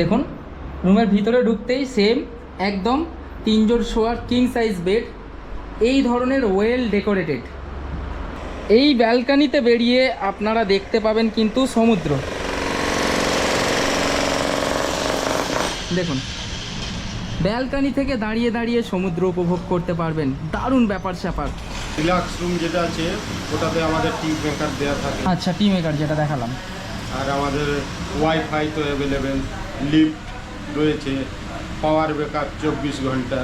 দেখুন রুমের ভিতরে ঢুকতেই সেম একদম তিনজন শোয়ার কিং সাইজ বেড এই ধরনের ওয়েল ডেকোরেটেড এই ব্যালকানিতে বেরিয়ে আপনারা দেখতে পাবেন কিন্তু সমুদ্র। দেখুন ব্যালকানি থেকে দাঁড়িয়ে দাঁড়িয়ে সমুদ্র উপভোগ করতে পারবেন। দারুণ ব্যাপার স্যাপার। রিল্যাক্স রুম যেটা আছে ওটাতে আমাদের টি মেকার দেওয়া থাকে। আচ্ছা টি মেকার যেটা দেখালাম। আর আমাদের ওয়াইফাই তো অ্যাভেলেবেল লিফট রয়েছে, পাওয়ার চব্বিশ ঘণ্টা।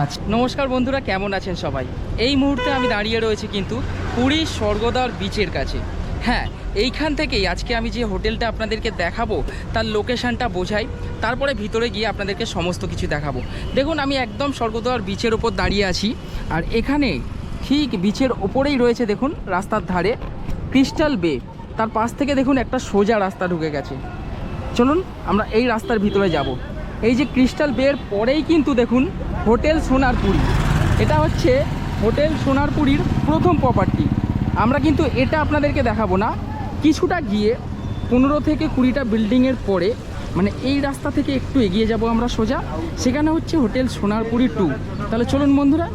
আচ্ছা নমস্কার বন্ধুরা, কেমন আছেন সবাই? এই মুহূর্তে আমি দাঁড়িয়ে রয়েছি কিন্তু পুরী স্বর্গদ্বার বিচের কাছে। হ্যাঁ এইখান থেকেই আজকে আমি যে হোটেলটা আপনাদেরকে দেখাবো, তার লোকেশানটা বোঝাই, তারপরে ভিতরে গিয়ে আপনাদেরকে সমস্ত কিছু দেখাবো। দেখুন, আমি একদম স্বর্গদ্বার বিচের ওপর দাঁড়িয়ে আছি, আর এখানে ঠিক বিচের ওপরেই রয়েছে, দেখুন, রাস্তার ধারে ক্রিস্টাল বে তার পাশ থেকে, দেখুন, একটা সোজা রাস্তা ঢুকে গেছে। চলুন, আমরা এই রাস্তার ভিতরে যাব। এই যে ক্রিস্টাল বের পরেই কিন্তু দেখুন হোটেল সোনারপুরি। এটা হচ্ছে হোটেল সোনারপুরীর প্রথম প্রপার্টি আমরা কিন্তু এটা আপনাদেরকে দেখাবো না। কিছুটা গিয়ে পনেরো থেকে কুড়িটা বিল্ডিংয়ের পরে মানে এই রাস্তা থেকে একটু এগিয়ে যাব আমরা সোজা। সেখানে হচ্ছে হোটেল সোনারপুরি টু তাহলে চলুন বন্ধুরা,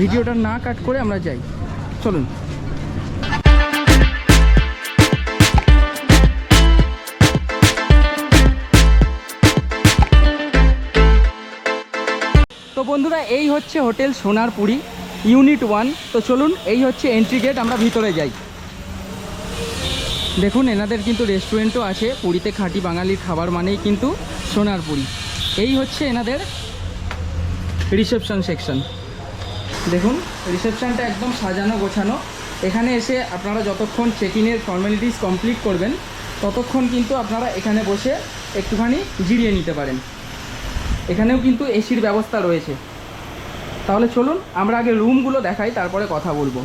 ভিডিওটা না কাট করে আমরা যাই। চলুন। বন্ধুরা, এই হচ্ছে হোটেল সোনারপুরি, ইউনিট ওয়ান। তো চলুন, এই হচ্ছে এন্ট্রি গেট আমরা ভিতরে যাই। দেখুন, এনাদের কিন্তু রেস্টুরেন্টও আছে, পুরীতে খাঁটি বাঙালির খাবার মানেই কিন্তু সোনারপুরি। এই হচ্ছে এনাদের রিসেপশন সেকশন দেখুন রিসেপশনটা একদম সাজানো, গোছানো। এখানে এসে আপনারা যতক্ষণ চেক ইনের ফর্মালিটিস কমপ্লিট করবেন, ততক্ষণ কিন্তু আপনারা এখানে বসে একটুখানি জিরিয়ে নিতে পারেন। এখানেও কিন্তু এসির ব্যবস্থা রয়েছে। তাহলে চলুন, আমরা আগে রুমগুলো দেখাই, তারপরে কথা বলব।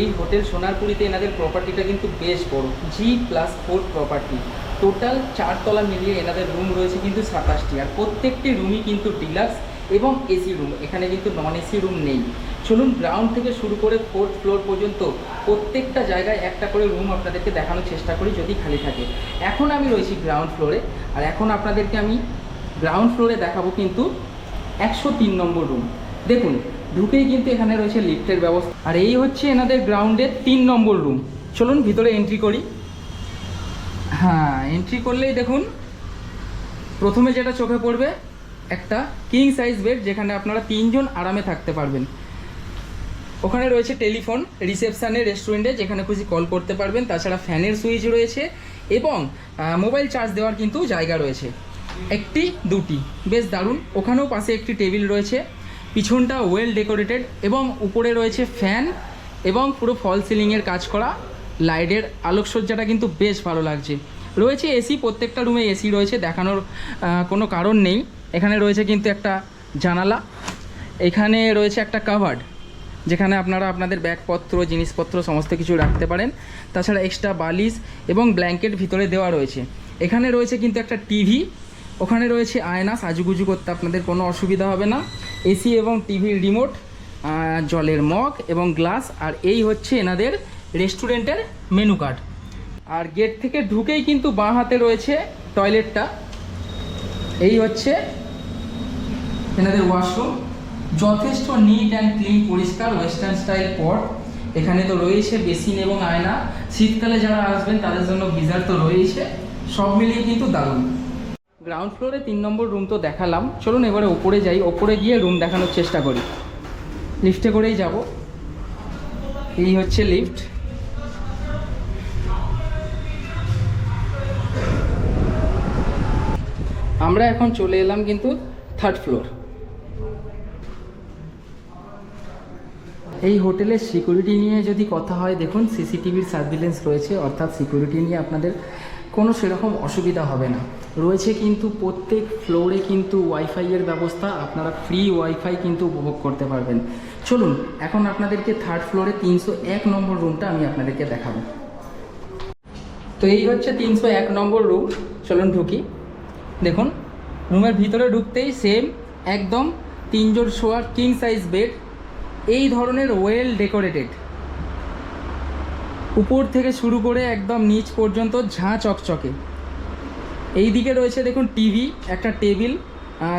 এই হোটেল সোনারপুরিতে এনাদের প্রপার্টিটা কিন্তু বেশ বড় G plus four property total চারতলা মিলিয়ে এনাদের রুম রয়েছে কিন্তু সাতাশটি, আর প্রত্যেকটি রুমই কিন্তু ডিলাক্স এবং এসি রুম এখানে কিন্তু নন এসি রুম নেই। চলুন গ্রাউন্ড থেকে শুরু করে ফোর্থ ফ্লোর পর্যন্ত প্রত্যেকটা জায়গায় একটা করে রুম আপনাদেরকে দেখানোর চেষ্টা করি, যদি খালি থাকে। এখন আমি রয়েছি গ্রাউন্ড ফ্লোরে আর এখন আপনাদেরকে আমি গ্রাউন্ড ফ্লোরে দেখাবো কিন্তু একশো তিন নম্বর রুম দেখুন, ঢুকেই কিন্তু এখানে রয়েছে লিফটের ব্যবস্থা। আর এই হচ্ছে এনাদের গ্রাউন্ডের তিন নম্বর রুম চলুন ভিতরে এন্ট্রি করি। হ্যাঁ এন্ট্রি করলেই দেখুন, প্রথমে যেটা চোখে পড়বে, একটা কিং সাইজ বেড যেখানে আপনারা তিনজন আরামে থাকতে পারবেন। ওখানে রয়েছে টেলিফোন রিসেপশানে রেস্টুরেন্টে যেখানে খুশি কল করতে পারবেন। তাছাড়া ফ্যানের সুইচ রয়েছে এবং মোবাইল চার্জ দেওয়ার কিন্তু জায়গা রয়েছে। একটি, দুটি। বেশ দারুণ। ওখানেও পাশে একটি টেবিল রয়েছে। পিছনটা ওয়েল ডেকোরেটেড এবং উপরে রয়েছে ফ্যান এবং পুরো ফল সিলিংয়ের কাজ করা। লাইটের আলোকসজ্জাটা কিন্তু বেশ ভালো লাগছে। রয়েছে এসি প্রত্যেকটা রুমে এসি রয়েছে, দেখানোর কোনো কারণ নেই। এখানে রয়েছে কিন্তু একটা জানালা। এখানে রয়েছে একটা কাভার্ড যেখানে আপনারা আপনাদের ব্যাগপত্র, জিনিসপত্র, সমস্ত কিছু রাখতে পারেন। তাছাড়া এক্সট্রা বালিশ এবং ব্ল্যাঙ্কেট ভিতরে দেওয়া রয়েছে। এখানে রয়েছে কিন্তু একটা টিভি ওখানে রয়েছে আয়না, সাজুগুজু করতে আপনাদের কোনো অসুবিধা হবে না। এসি এবং টিভির রিমোট জলের মগ এবং গ্লাস আর এই হচ্ছে এনাদের রেস্টুরেন্টের মেনু কার্ড আর গেট থেকে ঢুকেই কিন্তু বাঁ হাতে রয়েছে টয়লেটটা এই হচ্ছে এনাদের ওয়াশরুম যথেষ্ট নিট অ্যান্ড ক্লিন পরিষ্কার ওয়েস্টার্ন স্টাইল পট এখানে তো রয়েছে বেসিন এবং আয়না। শীতকালে যারা আসবেন, তাদের জন্য গিজার তো রয়েছে। সব মিলিয়ে কিন্তু দারুণ। গ্রাউন্ড ফ্লোরে তিন নম্বর রুম তো দেখালাম। চলুন এবারে ওপরে যাই, ওপরে গিয়ে রুম দেখানোর চেষ্টা করি। লিফটে করেই যাব। এই হচ্ছে লিফট আমরা এখন চলে এলাম কিন্তু থার্ড ফ্লোর এই হোটেলের সিকিউরিটি নিয়ে যদি কথা হয়, দেখুন সিসিটিভির সার্ভিলেন্স রয়েছে, অর্থাৎ সিকিউরিটি নিয়ে আপনাদের কোনো সেরকম অসুবিধা হবে না। রয়েছে কিন্তু প্রত্যেক ফ্লোরে কিন্তু ওয়াইফাইয়ের ব্যবস্থা, আপনারা ফ্রি ওয়াইফাই কিন্তু উপভোগ করতে পারবেন। চলুন, এখন আপনাদেরকে থার্ড ফ্লোরে তিনশো এক নম্বর রুমটা আমি আপনাদেরকে দেখাবো। তো এই হচ্ছে তিনশো এক নম্বর রুম চলুন ঢুকি। দেখুন রুমের ভিতরে ঢুকতেই সেম একদম তিনজন শোয়ার কিং সাইজ বেড এই ধরনের ওয়েল ডেকোরেটেড উপর থেকে শুরু করে একদম নিচ পর্যন্ত ঝাঁ চকচকে। এই দিকে রয়েছে দেখুন টিভি, একটা টেবিল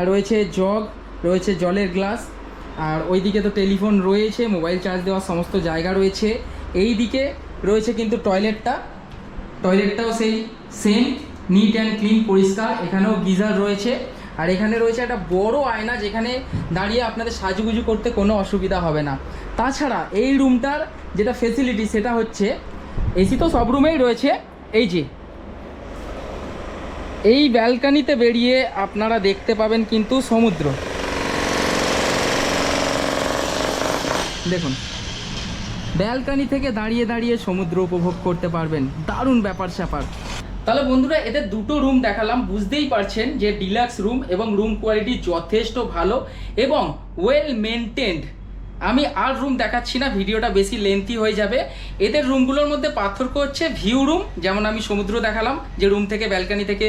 রয়েছে জগ, রয়েছে জলের গ্লাস, আর ওই দিকে তো টেলিফোন রয়েছে, মোবাইল চার্জ দেওয়ার সমস্ত জায়গা রয়েছে। এই দিকে রয়েছে কিন্তু টয়লেটটা, টয়লেটটাও সেই সেম নিট অ্যান্ড ক্লিন পরিষ্কার, এখানেও গিজার রয়েছে। আর এখানে রয়েছে একটা বড় আয়না যেখানে দাঁড়িয়ে আপনাদের সাজুগুজু করতে কোনো অসুবিধা হবে না। তাছাড়া এই রুমটার যেটা ফেসিলিটি সেটা হচ্ছে এসি তো সব রুমেই রয়েছে, এই যে এই ব্যালকানিতে বেরিয়ে আপনারা দেখতে পাবেন কিন্তু সমুদ্র। দেখুন, ব্যালকানি থেকে দাঁড়িয়ে দাঁড়িয়ে সমুদ্র উপভোগ করতে পারবেন। দারুণ ব্যাপার স্যাপার। তাহলে বন্ধুরা এদের দুটো রুম দেখালাম। বুঝতেই পারছেন যে ডিলাক্স রুম এবং রুম কোয়ালিটি যথেষ্ট ভালো এবং ওয়েল মেনটেন্ড আমি আর রুম দেখাচ্ছি না, ভিডিওটা বেশি লেন্থি হয়ে যাবে। এদের রুমগুলোর মধ্যে পার্থক্য হচ্ছে ভিউ রুম যেমন আমি সমুদ্র দেখালাম, যে রুম থেকে ব্যালকানি থেকে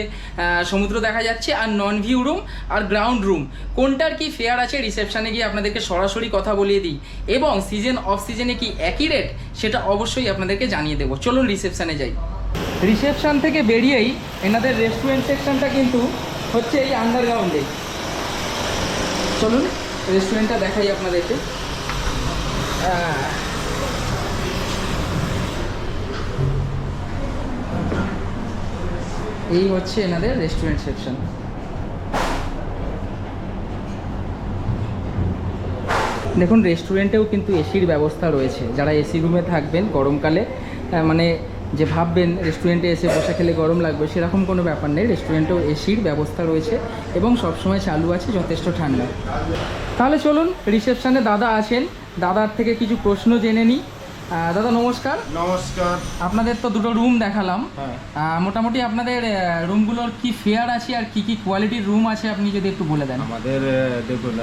সমুদ্র দেখা যাচ্ছে, আর নন ভিউ রুম আর গ্রাউন্ড রুম কোনটার কি ফেয়ার আছে? রিসেপশানে গিয়ে আপনাদেরকে সরাসরি কথা বলিয়ে দিই। এবং সিজন অফ সিজনে কি একই রেট সেটা অবশ্যই আপনাদেরকে জানিয়ে দেবো। চলুন রিসেপশানে যাই। রিসেপশান থেকে বেরিয়েই এনাদের রেস্টুরেন্ট সেকশনটা কিন্তু হচ্ছে এই আন্ডারগ্রাউন্ডে চলুন রেস্টুরেন্টটা দেখাই আপনাদেরকে। এই হচ্ছে এনাদের রেস্টুরেন্ট সেকশন দেখুন রেস্টুরেন্টেও কিন্তু এসির ব্যবস্থা রয়েছে। যারা এসি রুমে থাকবেন গরমকালে মানে যে ভাববেন রেস্টুরেন্টে এসে বসে খেলে গরম লাগবে, সেরকম কোনো ব্যাপার নেই। রেস্টুরেন্টেও এসির ব্যবস্থা রয়েছে এবং সবসময় চালু আছে যথেষ্ট ঠান্ডা। তাহলে চলুন রিসেপশনে দাদা আছেন দাদার থেকে কিছু প্রশ্ন জেনে নিই দাদা নমস্কার। নমস্কার। আপনাদের তো দুটো রুম দেখালাম। হ্যাঁ। মোটামুটি আপনাদের রুমগুলোর কি ফেয়ার আছে আর কি কি কোয়ালিটির রুম আছে আপনি যদি একটু বলে দেন? আমাদের দেখুন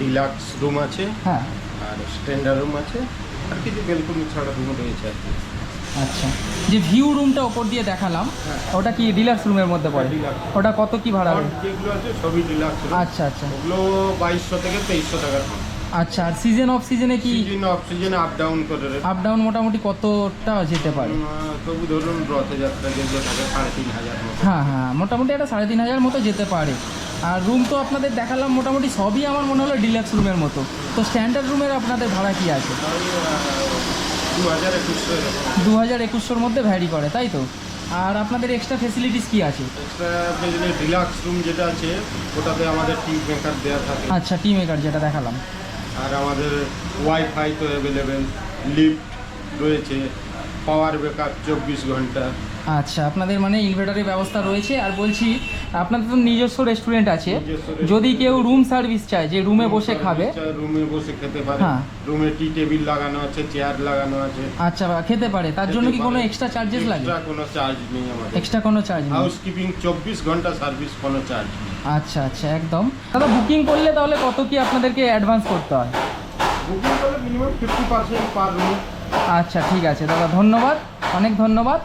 ডিলাক্স রুম আছে হ্যাঁ। আর স্ট্যান্ডার্ড রুম আছে। আর কিছু বেলকুনি ছাড়া রুম রয়েছে আর কি। আচ্ছা। যে ভিউ রুমটা ওপর দিয়ে দেখালাম হ্যাঁ। ওটা কি ডিলাক্স রুমের মধ্যে পড়ে? ওটা কত কি ভাড়া? যেগুলো আছে সবই ডিলাক্স আচ্ছা আচ্ছা। ওগুলো বাইশশো থেকে তেইশশো টাকার আচ্ছা আর সিজন অফ সিজনে কি? সিজন অফ সিজনে আপ ডাউন করে আপ ডাউন মোটামুটি কতটা যেতে পারে? তবু ধরুন রথযাত্রা যেগুলো থাকে সাড়ে তিন হাজার হ্যাঁ হ্যাঁ মোটামুটি একটা সাড়ে তিন হাজার মতো যেতে পারে। আর রুম তো আপনাদের দেখালাম মোটামুটি সবই আমার মনে হলো ডিলাক্স রুমের মতো। তো স্ট্যান্ডার্ড রুমের আপনাদের ভাড়া কি আছে? দু হাজার একুশশোর মধ্যে ভ্যারি করে তাই তো? আর আপনাদের এক্সট্রা ফেসিলিটিস কি আছে? এক্সট্রা ডিলাক্স রুম যেটা আছে ওটাতে আমাদের টি মেকার দেওয়া থাকে। আচ্ছা টি মেকার যেটা দেখালাম। আর আমাদের ওয়াইফাই তো অ্যাভেলেবেল লিফট রয়েছে। পাওয়ার ব্যাকআপ চব্বিশ ঘণ্টা। আচ্ছা আপনাদের মানে ইনভার্টারের ব্যবস্থা রয়েছে। আর বলছি আপনাদের তো নিজস্ব রেস্টুরেন্ট আছে। যদি কেউ রুম সার্ভিস চায় যে রুমে বসে খাবে। রুমে বসে খেতে পারে। হ্যাঁ। রুমে টি টেবিল লাগানো আছে চেয়ার লাগানো আছে। আচ্ছা বা খেতে পারে। তার জন্য কি কোনো এক্সট্রা চার্জেস লাগে? এক্সট্রা কোনো চার্জ নেই আমাদের। এক্সট্রা কোনো চার্জ নেই? হাউসকিপিং চব্বিশ ঘণ্টা সার্ভিস কোনো চার্জ আচ্ছা আচ্ছা একদম। দাদা বুকিং করলে তাহলে কত কি আপনাদেরকে অ্যাডভান্স করতে হয়? বুকিং করলে minimum fifty percent per room আচ্ছা ঠিক আছে। দাদা ধন্যবাদ। অনেক ধন্যবাদ।